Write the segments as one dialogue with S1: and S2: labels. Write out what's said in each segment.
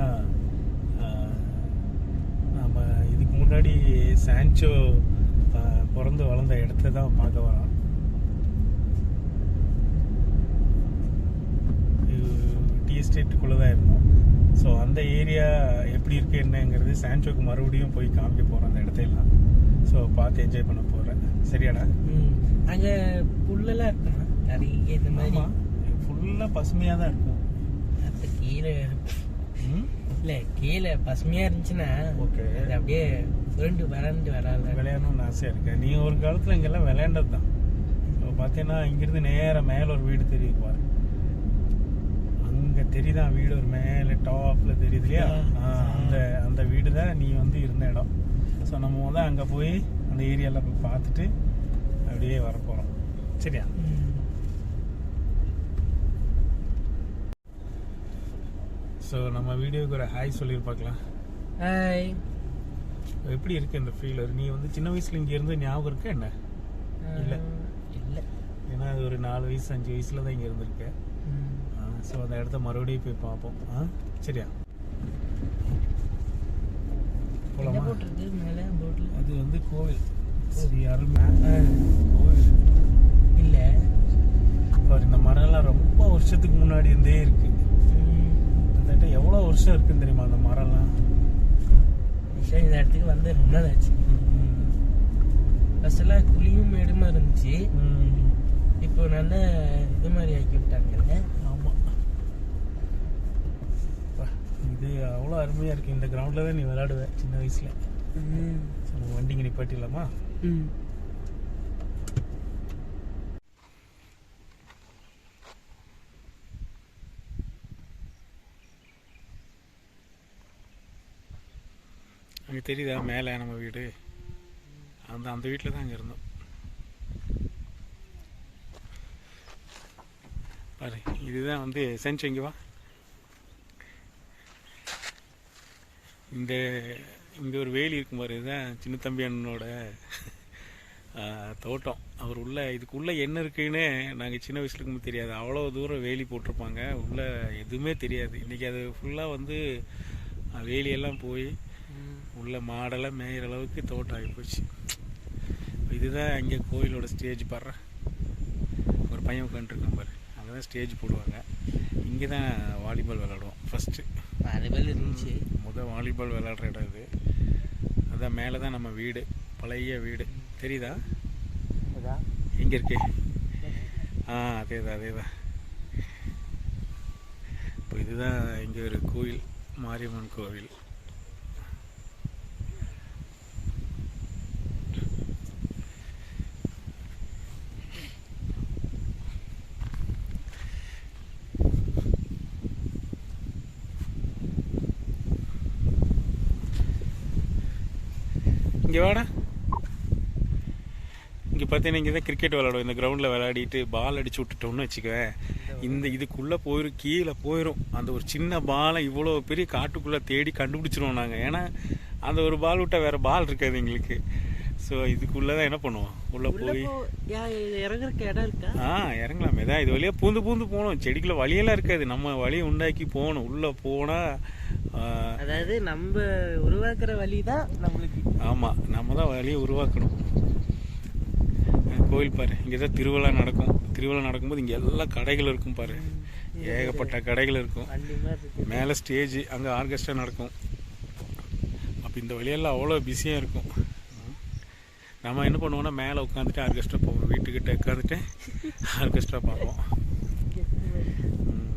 S1: பார்த்தீங்கன்னா நம்ம இதுக்கு முன்னாடி சான்ச்சோ பிறந்து வளர்ந்த இடத்த தான் பார்க்க வரோம் டீ எஸ்டேட்டுக்குள்ளே தான் இருந்தோம். ஸோ அந்த ஏரியா எப்படி இருக்கு என்னங்கிறது சான்ச்சோக்கு மறுபடியும் போய் காமிக்க போகிறோம் அந்த இடத்தையெல்லாம் ஸோ பார்த்து என்ஜாய் பண்ண போகிறேன் சரியாடா.
S2: அங்க புல்லெல்லாம் இருக்குமா நிறைய இந்த மாதிரி.
S1: ஃபுல்லாக பசுமையாக தான் இருக்கும்.
S2: கீழே இல்ல கீழே பசுமையா இருந்துச்சுன்னா
S1: ஓகே.
S2: அப்படியே சுருண்டு வறண்டு வராது.
S1: விளையாடணும்னு ஆசையாக இருக்கு. நீ ஒரு காலத்தில் இங்கெல்லாம் விளையாண்டது தான். இப்போ பார்த்தீங்கன்னா இங்கிருந்து நேராக மேலே ஒரு வீடு தெரியுது பாரு. அங்கே தெரியுதான் வீடு ஒரு மேலே டாப்பில் தெரியுது இல்லையா? அந்த அந்த வீடு தான் நீ வந்து இருந்த இடம். ஸோ நம்ம வந்து அங்கே போய் அந்த ஏரியாவில் போய் பார்த்துட்டு அப்படியே வரப்போகிறோம் சரியா? ஸோ நம்ம வீடியோவுக்கு ஒரு ஹாய் சொல்லியிருப்பாக்கலாம்
S2: ஹாய்
S1: எப்படி இருக்கு இந்த ஃபீலர் நீ வந்து சின்ன வயசுல இங்க இருந்து ஞாபகம் இருக்கா என்ன? இல்ல.
S2: இல்ல.
S1: ஏன்னா அது ஒரு நாலு வயசு அஞ்சு வயசுல தான் இங்க இருந்திருக்க. ஸோ அந்த இடத்த மறுபடியும் போய் பார்ப்போம். ஆ சரியா? போலாமா? அது வந்து கோவில். ஸ்ரீ அருள்மா கோவில்.
S2: இல்ல.
S1: பாரு இந்த மரம்லாம் ரொம்ப வருஷத்துக்கு முன்னாடி இருந்தே இருக்கு.
S2: ம்.
S1: கிட்டத்தட்ட எவ்வளோ வருஷம் இருக்குன்னு தெரியுமா அந்த மரம்லாம்?
S2: சரி, இந்த இடத்துக்கு வந்து ரொம்ப நாள் ஆச்சு ஃபர்ஸ்ட் எல்லாம் குழியும் மேடுமா இருந்துச்சு. இப்போ நல்ல இது மாதிரி ஆக்கி விட்டாங்கல்ல
S1: ஆமா. அப்பா, இது அவ்வளோ அருமையா இருக்கு. இந்த கிரவுண்ட்ல தான் நீ விளையாடுவ சின்ன வயசுல. நம்ம வண்டிங்க நிப்பாட்டிடலாமா?
S2: ம்.
S1: தெரியுதா மேலே நம்ம வீடு? அந்த அந்த வீட்டில் தான் அங்கே இருந்தோம். பாரு இதுதான் வந்து செஞ்சு இங்கே வா. இந்த இங்கே ஒரு வேலி இருக்கும் பாரு இதுதான் சின்ன தம்பி அண்ணனோட தோட்டம். அவர் உள்ள இதுக்குள்ளே என்ன இருக்குன்னு நாங்கள் சின்ன வயசுல இருக்கும்போது தெரியாது. அவ்வளோ தூரம் வேலி போட்டிருப்பாங்க. உள்ளே எதுவுமே தெரியாது. இன்றைக்கி அது ஃபுல்லாக வந்து வேலியெல்லாம் போய் உள்ள மாடெல்லாம் மேயிற அளவுக்கு தோட்டம் ஆகி போச்சு. இதுதான் இங்கே கோயிலோட ஸ்டேஜ் பாரு ஒரு பையன் உட்காந்துருக்கான் பாரு. அங்கே தான் ஸ்டேஜ் போடுவாங்க. இங்கே தான் வாலிபால் விளாடுவோம் ஃபஸ்ட்டு
S2: வாலிபால் இருந்துச்சு
S1: முதல் வாலிபால் விளாடுற இடம் இது. அதான் மேலே தான் நம்ம வீடு. பழைய வீடு. தெரியுதா?
S2: அதான்
S1: எங்கே இருக்கு? ஆ அதே தான் அதே தான் இப்போ இதுதான் இங்கே ஒரு கோயில். மாரியம்மன் கோவில். இங்கே வாடா. இங்கே பார்த்தீங்கன்னா இங்கே தான் கிரிக்கெட் விளாடுவோம் இந்த கிரவுண்டில் விளையாடிட்டு பால் அடிச்சு விட்டுட்டோம்னு வச்சுக்கவேன் இந்த இதுக்குள்ளே போயிடும் கீழே போயிடும் அந்த ஒரு சின்ன பாலை இவ்வளோ பெரிய காட்டுக்குள்ளே தேடி கண்டுபிடிச்சிருவோம் நாங்கள் ஏன்னா அந்த ஒரு பால் விட்டால் வேறு பால் இருக்காது எங்களுக்கு. ஸோ இதுக்குள்ளே தான் என்ன பண்ணுவோம்? உள்ளே போய்
S2: இறங்குறதுக்கு இடம் இருக்கா?
S1: ஆ இறங்கலாமே. தான் இது வழியாக பூந்து பூந்து போகணும். செடிக்குள்ள வழியெல்லாம் இருக்காது. நம்ம வழியை உண்டாக்கி போகணும். உள்ளே போனால்
S2: அதாவது நம்ம உருவாக்குற வழி தான் நம்மளுக்கு.
S1: ஆமாம் நம்ம தான் வழியை உருவாக்கணும். கோயில் பாரு இங்கே தான் திருவிழா நடக்கும். திருவிழா நடக்கும்போது இங்கே எல்லா கடைகள் இருக்கும் பாரு. ஏகப்பட்ட கடைகள் இருக்கும். மேலே ஸ்டேஜ் அங்கே ஆர்கெஸ்ட்ரா நடக்கும். அப்போ இந்த வழியெல்லாம் அவ்வளோ பிஸியாக இருக்கும். நம்ம என்ன பண்ணுவோம்னா மேலே உட்காந்துட்டு ஆர்கெஸ்ட்ரா போவோம் வீட்டுக்கிட்ட உட்காந்துட்டு ஆர்கெஸ்ட்ரா பார்ப்போம் ம்.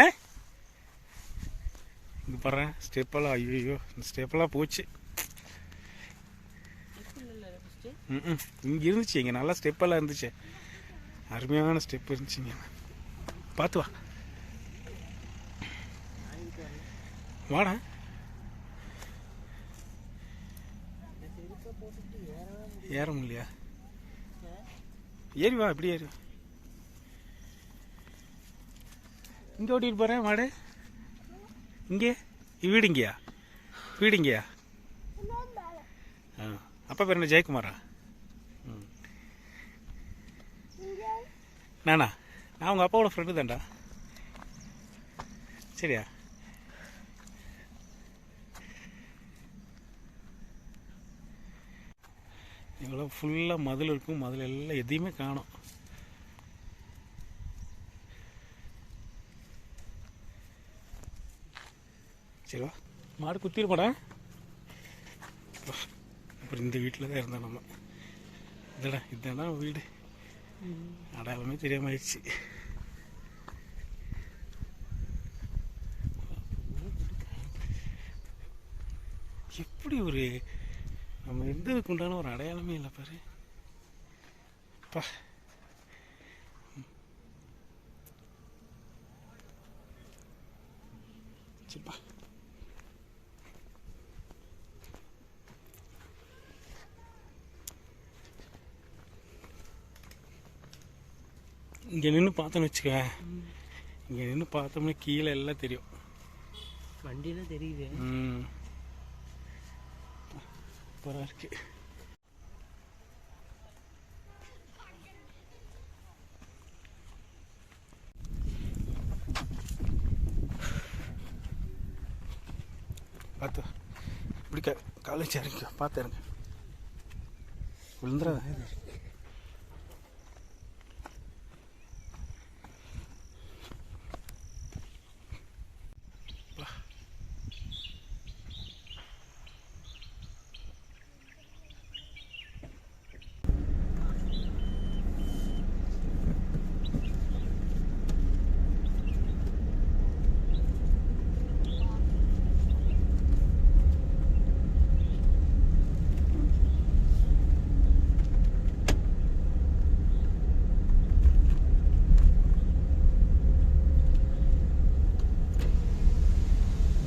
S1: ஏ இங்கே பாரு ஸ்டெப்பெல்லாம் ஐயோ இந்த ஸ்டெப்பெல்லாம் போச்சு. ம் இங்கே இருந்துச்சு இங்கே நல்லா ஸ்டெப்பெல்லாம் இருந்துச்சு. அருமையான ஸ்டெப் இருந்துச்சுங்க. பார்த்து வா. வாடா. ஏற முடியலையா? ஏறி வா இப்படி ஏறி இங்கே ஓட்டிட்டு போகிறேன் மாடு இங்கே? வீடு இங்கேயா? வீடு இங்கேயா? ஆ. அப்பா பேர் என்ன? ஜெயக்குமாரா? ம். நானா? நான் உங்கள் அப்பாவோட ஃப்ரெண்டு தான்டா. சரியா? இவ்வளோ ஃபுல்லாக மதில் இருக்கும். மதில் எல்லாம் எதையுமே காணும். சரிவா மாடு குத்திருப்பாடா அப்புறம் இந்த வீட்டில் தான் இருந்தோம் நம்ம. இதடா இதுதான் வீடு அடையாளமே தெரியாமல் ஆயிடுச்சு. எப்படி ஒரு நம்ம இருந்ததுக்கு உண்டான ஒரு அடையாளமே இல்லை பாரு. பா. சரிப்பா இங்கே நின்று பார்த்தோன்னு வச்சுக்க இங்கே நின்று பார்த்தோம்னா கீழே எல்லாம் தெரியும்.
S2: வண்டியில தெரியுது.
S1: ம். சூப்பராக இருக்கு. பார்த்து இப்படி காலேஜ் இறங்க. பார்த்து இறங்க. விழுந்துடாத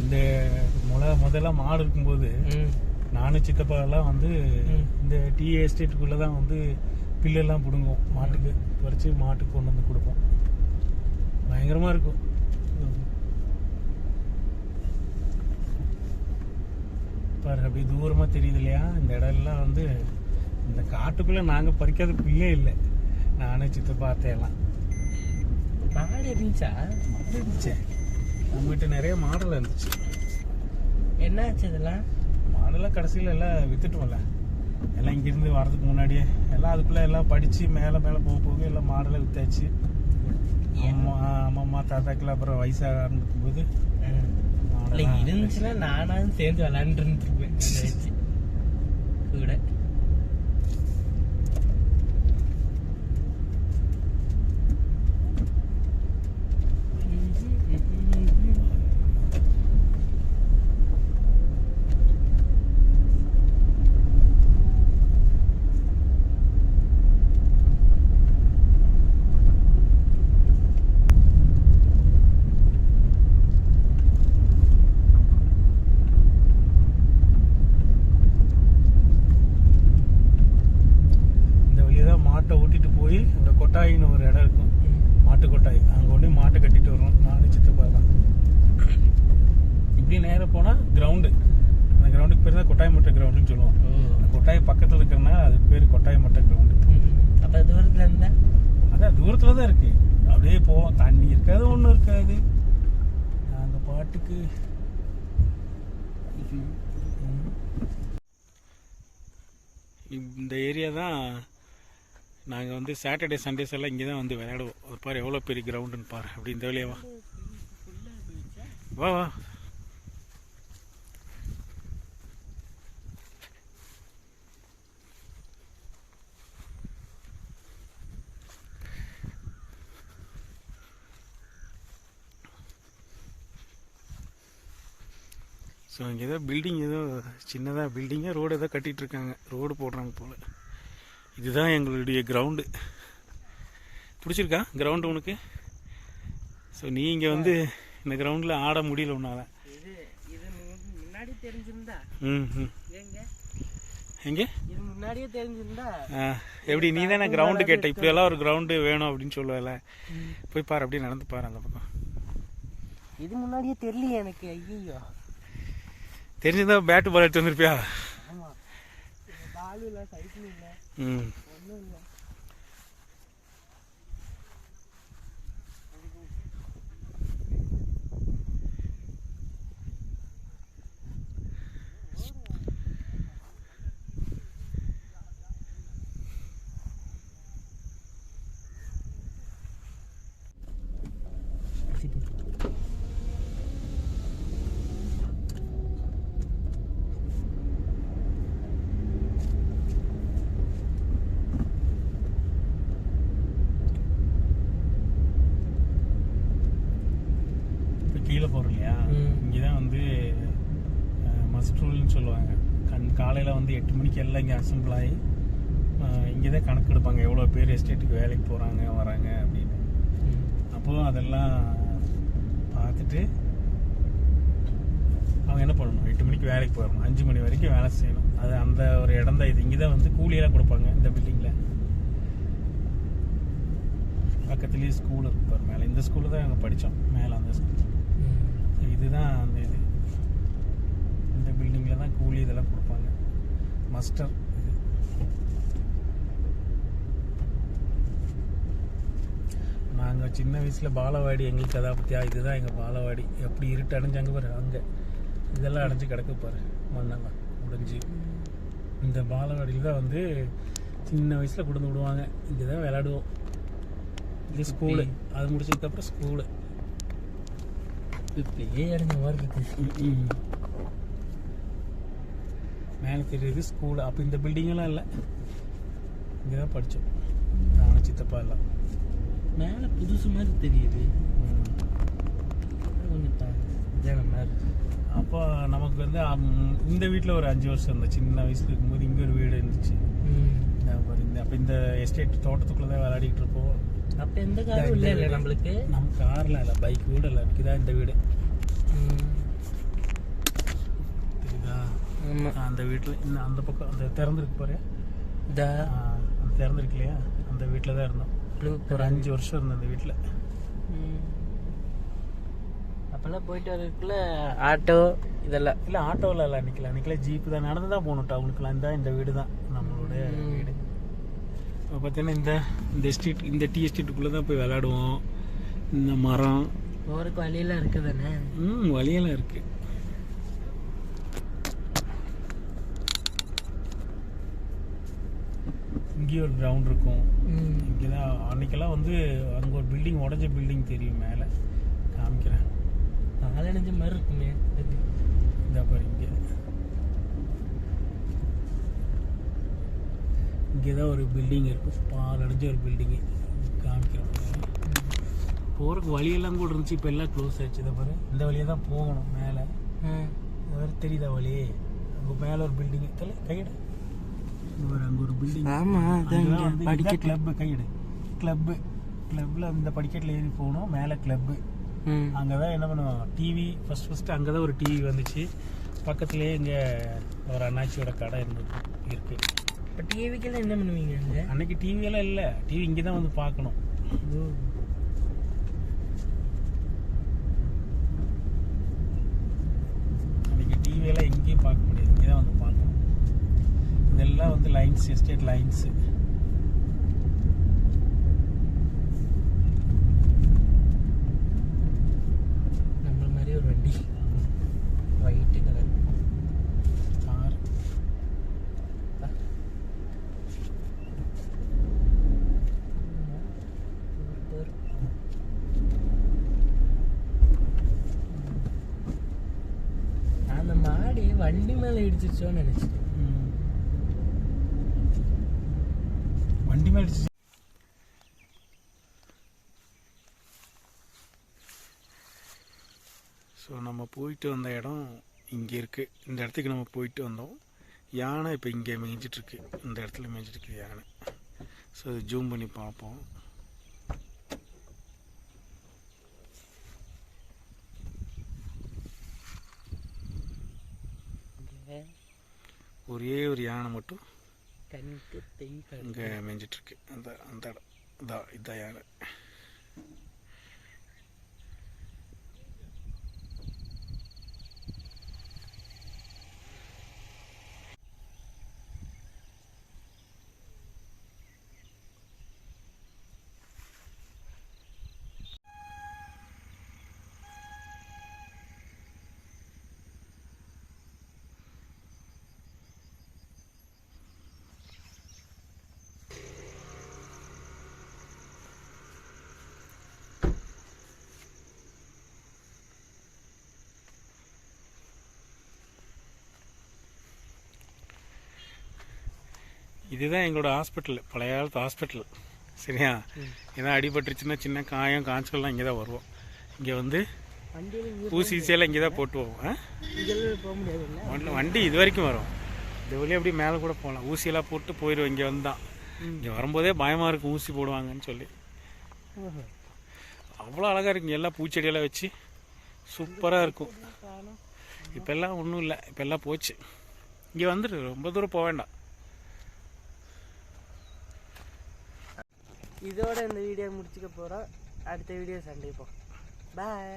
S1: இந்த முத முதல்ல மாடு இருக்கும்போது நானும் சித்தப்பா எல்லாம் வந்து. இந்த டீ எஸ்டேட்டுக்குள்ளே தான் வந்து பில்லெல்லாம் பிடுங்குவோம் மாட்டுக்கு. பறித்து மாட்டுக்கு கொண்டு வந்து கொடுப்போம். பயங்கரமாக இருக்கும். பாரு அப்படி தூரமாக தெரியுது இல்லையா? இந்த இடம் எல்லாம் வந்து இந்த காட்டுக்குள்ளே நாங்கள் பறிக்காத புல்லே இல்லை. நானும் சித்தப்பா அத்தையெல்லாம்.
S2: மாடு இருந்துச்சா?
S1: மாடு இருந்துச்சு. நம்மகிட்ட நிறைய மாடல் இருந்துச்சு.
S2: என்ன ஆச்சு இதெல்லாம்?
S1: மாடெல்லாம் கடைசியில் எல்லாம் வித்துட்டோம்ல. எல்லாம் இங்கேருந்து வரதுக்கு முன்னாடியே. எல்லாம் அதுக்குள்ளே எல்லாம் படித்து மேலே மேலே போக போக எல்லாம் மாடெல்லாம் வித்தாச்சு. அம்மா அம்மா தாத்தாக்கெல்லாம் அப்புறம் வயசாக ஆரம்பிக்கும்போது
S2: இல்ல
S1: மாடெல்லாம்
S2: இருந்துச்சுன்னா நானாவது சேர்ந்து விளாண்டுருந்துருப்பேன். கூட
S1: இந்த வழியாக தான் மாட்டை ஓட்டிட்டு போய் இந்த கொட்டாயின்னு ஒரு இடம் இருக்கும். மாட்டு கொட்டாய். அங்கே கொண்டு போய் மாட்டை கட்டிட்டு வரும் நானும் சித்தப்பா தான் இப்படி நேராக போனால் கிரவுண்டு அந்த கிரவுண்டுக்கு பேர் தான் கொட்டாய் மட்டை கிரவுண்டுன்னு சொல்லுவோம். அந்த கொட்டாய் பக்கத்தில் இருக்கிறனால அதுக்கு பேர் கொட்டாய் மட்டை கிரவுண்டு
S2: அப்ப தூரத்துல இருந்தா?
S1: அதான் தூரத்தில் தான் இருக்கு. அப்படியே போவோம். தண்ணி இருக்காது ஒன்றும் இருக்காது. நாங்கள் பாட்டுக்கு இந்த ஏரியா தான் நாங்கள் வந்து சாட்டர்டே சண்டேஸ் எல்லாம் இங்கே தான் வந்து விளையாடுவோம். அது பாரு எவ்வளோ பெரிய கிரவுண்டுன்னு பாரு. அப்படி இந்த வழியா வா. வா ஸோ இங்கே ஏதோ பில்டிங் ஏதோ சின்னதாக பில்டிங்காக ரோடு ஏதோ கட்டிட்டு இருக்காங்க. ரோடு போடுறாங்க போல். இதுதான் எங்களுடைய கிரவுண்டு பிடிச்சிருக்கா? கிரவுண்டு உனக்கு? ஸோ நீ இங்கே வந்து இந்த கிரவுண்டில் ஆட முடியல உன்னால.
S2: எங்க? முன்னாடியே தெரிஞ்சிருந்தா?
S1: எப்படி நீ தானே கிரவுண்டு கேட்ட இப்படியெல்லாம் ஒரு கிரவுண்டு வேணும் அப்படின்னு சொல்லுவல. போய் பாரு அப்படியே நடந்து பாரு அந்த பக்கம்.
S2: இது முன்னாடியே தெரியலையே எனக்கு ஐயோ
S1: தெரிஞ்சிருந்தா பேட்டு பால் எடுத்து வந்திருப்பியா?
S2: பால் இல்ல சைக்கிள் இல்ல.
S1: ம்.
S2: ஒண்ணும் இல்ல.
S1: ஃபர்ஸ்ட் ரூல்னு சொல்லுவாங்க. கண் காலையில் வந்து எட்டு மணிக்கு எல்லாம் இங்கே அசம்பிள் ஆகி இங்கே தான் கணக்கு எடுப்பாங்க. எவ்வளோ பேர் எஸ்டேட்டுக்கு வேலைக்கு போகிறாங்க வராங்க அப்படின்னு. அப்போது அதெல்லாம் பார்த்துட்டு அவங்க என்ன பண்ணணும்? எட்டு மணிக்கு வேலைக்கு போயிடணும். அஞ்சு மணி வரைக்கும் வேலை செய்யணும். அது அந்த ஒரு இடம் தான் இது. இங்கே தான் வந்து கூலியெல்லாம் கொடுப்பாங்க இந்த பில்டிங்கில் பக்கத்துலேயே ஸ்கூல் இருக்கு பாரு மேலே இந்த ஸ்கூலில் தான் நாங்கள் படித்தோம் மேலே அந்த ஸ்கூல் இதுதான் அந்த இது. இந்த பில்டிங்கில் தான் கூலி இதெல்லாம் கொடுப்பாங்க. மஸ்டர் இது. நாங்கள் சின்ன வயசில் பாலவாடி எங்களுக்கு அதை பற்றியா இதுதான் எங்கள் பாலவாடி. எப்படி இருட்டு அடைஞ்சாங்க பாரு அங்கே. இதெல்லாம் அடைஞ்சு கிடக்கு பாரு மண்ணெல்லாம் உடைஞ்சு. இந்த பாலவாடியில் தான் வந்து சின்ன வயசில் கொண்டு வந்து விடுவாங்க. இங்கே தான் விளையாடுவோம். இது ஸ்கூலு அது முடிச்சதுக்கப்புறம் ஸ்கூலு
S2: இப்படியே இறங்க மாதிரி இருக்கு.
S1: மேலே தெரியுது ஸ்கூல் அப்போ இந்த பில்டிங்கெல்லாம் இல்லை. இங்கே தான் படித்தோம் நானும் சித்தப்பா எல்லாம்.
S2: மேல புதுசு மாதிரி தெரியுது. கொஞ்சம் இதான மாதிரி.
S1: அப்போ நமக்கு வந்து இந்த வீட்டில் ஒரு அஞ்சு வருஷம் இருந்தேன் சின்ன வயசுல இருக்கும்போது இங்கே ஒரு வீடு இருந்துச்சு. இந்த அப்போ இந்த எஸ்டேட் தோட்டத்துக்குள்ளே தான் விளையாடிட்டு இருப்போம்.
S2: அப்ப எந்த காரும் இல்ல இல்ல நம்மளுக்கு?
S1: நம்ம காரில் இல்லை பைக் வீடு இல்லை இதுதான் இந்த வீடு. தெரியுதா? அந்த வீட்டில் இந்த அந்த பக்கம் அந்த திறந்துருக்கு பாரு.
S2: இந்த
S1: அந்த திறந்துருக்கு இல்லையா? அந்த வீட்டில் தான் இருந்தோம். ஒரு அஞ்சு வருஷம் இருந்தேன் அந்த வீட்டில்
S2: அப்பெல்லாம் போயிட்டு வரதுக்குள்ள ஆட்டோ இதெல்லாம்.
S1: இல்லை ஆட்டோவில் இல்லை அன்றைக்கில அன்றைக்கில ஜீப்பு தான். நடந்து தான் போகணும் டவுனுக்குலாம் இந்த வீடு தான் நம்மளுடைய பார்த்தீங்கன்னா இந்த இந்த எஸ்டேட் இந்த டீ எஸ்டேட்டுக்குள்ளே தான் போய் விளையாடுவோம். இந்த மரம்.
S2: போறதுக்கு வழியெல்லாம் இருக்குதானே?
S1: ம் வழியெல்லாம் இருக்குது இங்கேயும் ஒரு கிரவுண்ட் இருக்கும். இங்கே தான் அன்றைக்கெல்லாம் வந்து அங்கே ஒரு பில்டிங் உடஞ்ச பில்டிங் தெரியும் மேலே. காமிக்கிறேன்.
S2: நாலஞ்சு மாதிரி இருக்குமே.
S1: இந்த பாரு இங்கே. இங்கே தான் ஒரு பில்டிங் இருக்கும் பால் அடைஞ்ச ஒரு பில்டிங்கு காமிக்கிறேன் போகிறக்கு வழியெல்லாம் கூட இருந்துச்சு. இப்போ எல்லாம் க்ளோஸ் ஆயிடுச்சு. இதை பாரு. இந்த வழியாக தான் போகணும் மேலே. வேறு தெரியுதா வழி அங்கே மேலே ஒரு பில்டிங் தலை கையெடு. அங்கே ஒரு பில்டிங்
S2: ஆமா அதான் இங்க படிக்கட்டு.
S1: கிளப்பு கையெடு. கிளப்பு கிளப்பில் இந்த படிக்கட்டில் ஏறி போகணும். மேலே கிளப்பு. அங்கே தான் என்ன பண்ணுவோம் டிவி ஃபர்ஸ்ட் ஃபர்ஸ்ட் அங்கே தான் ஒரு டிவி வந்துச்சு. பக்கத்துலேயே இங்கே ஒரு அண்ணாச்சியோட கடை இருந்தது இருக்கு.
S2: இப்ப டிவிக்கெல்லாம் என்ன பண்ணுவீங்க அங்க?
S1: அன்னைக்கு டிவியெல்லாம் இல்லை. டிவி இங்கே தான் வந்து பார்க்கணும். அன்னைக்கு டிவியெல்லாம் எங்கேயும் பார்க்க முடியாது. இங்கே தான் வந்து பார்க்கணும். இதெல்லாம் வந்து லைன்ஸ் எஸ்டேட் லைன்ஸு
S2: நம்மள மாதிரி ஒரு வண்டி ஒயிட் கலர்
S1: கார்
S2: அந்த மாடி வண்டி மேல இடிச்சிச்சோன்னு நினைச்சிட்டேன்.
S1: வண்டி மேலே இடிச்சு ஸோ நம்ம போயிட்டு வந்த இடம் இங்கே இருக்குது இந்த இடத்துக்கு நம்ம போயிட்டு வந்தோம். யானை இப்போ இங்கே மேய்ஞ்சிட்ருக்கு இந்த இடத்துல மேய்ஞ்சிட்ருக்கு யானை. ஸோ இது ஜூம் பண்ணி பார்ப்போம். ஒரே ஒரு யானை மட்டும் இங்கே மேய்ஞ்சிட்ருக்கு அந்த அந்த இடம். இதான் இதான் யானை. இதுதான் எங்களோட ஹாஸ்பிட்டல் பழைய காலத்து ஹாஸ்பிட்டல் சரியா? ஏதாவது அடிபட்டுருச்சுன்னா சின்ன காயம் காய்ச்சல்லாம் இங்கே தான் வருவோம். இங்கே வந்து
S2: வண்டியில் இங்கே
S1: ஊசி ஈஸியெல்லாம் இங்கே தான் போட்டு போவோம் ஆ?
S2: இதெல்லாம் போக முடியாது இல்லை?
S1: வண்டி இது வரைக்கும் வரும். இந்த வழியாக அப்படியே மேலே கூட போகலாம். ஊசியெல்லாம் போட்டு போயிடும் இங்கே வந்தான் இங்கே வரும்போதே பயமாக இருக்கும் ஊசி போடுவாங்கன்னு சொல்லி. அவ்வளோ அழகாக இருக்குங்க எல்லாம் பூச்செடியெல்லாம் வச்சு. சூப்பராக இருக்கும். இப்போல்லாம் ஒன்றும் இல்லை இப்போல்லாம் போச்சு. இங்கே வந்துடு ரொம்ப தூரம் போக வேண்டாம்.
S2: இதோட இந்த வீடியோ முடிச்சுக்க போகிறோம் அடுத்த வீடியோ சண்டைப்போம் பாய்